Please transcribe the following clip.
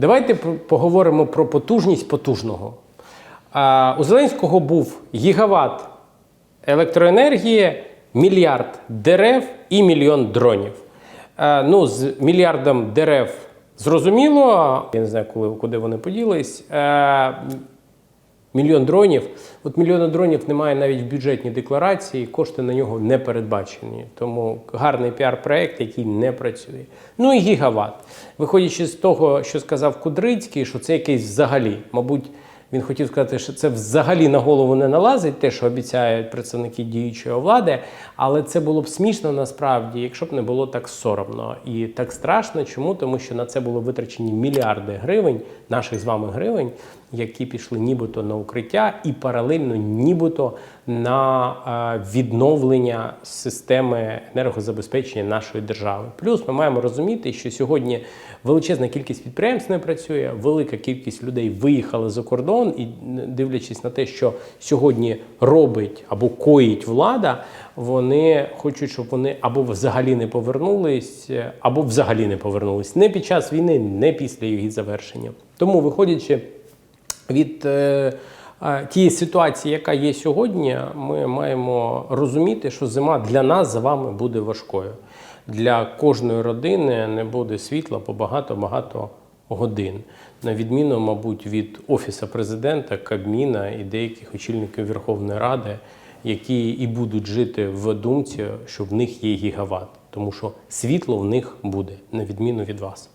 Давайте поговоримо про потужність потужного. У Зеленського був гігават електроенергії, мільярд дерев і мільйон дронів. Ну, з мільярдом дерев зрозуміло. Я не знаю, коли, куди вони поділись. Мільйон дронів. От мільйона дронів немає навіть в бюджетній декларації, кошти на нього не передбачені. Тому гарний піар-проект, який не працює. Ну і гігават. Виходячи з того, що сказав Кудрицький, що це якийсь взагалі, мабуть, він хотів сказати, що це взагалі на голову не налазить, те, що обіцяють представники діючої влади, але це було б смішно насправді, якщо б не було так соромно і так страшно. Чому? Тому що на це було витрачені мільярди гривень, наших з вами гривень, які пішли нібито на укриття, і паралельно нібито на е, відновлення системи енергозабезпечення нашої держави. Плюс ми маємо розуміти, що сьогодні величезна кількість підприємств не працює, велика кількість людей виїхали за кордон, і дивлячись на те, що сьогодні робить або коїть влада, вони хочуть, щоб вони або взагалі не повернулись, або взагалі не повернулись не під час війни, не після її завершення. Тому, виходячи від е, е, тієї ситуації, яка є сьогодні, ми маємо розуміти, що зима для нас з вами буде важкою. Для кожної родини не буде світла по багато-багато годин. На відміну, мабуть, від Офіса президента, Кабміна і деяких очільників Верховної Ради, які і будуть жити в думці, що в них є гігават, тому що світло в них буде, на відміну від вас.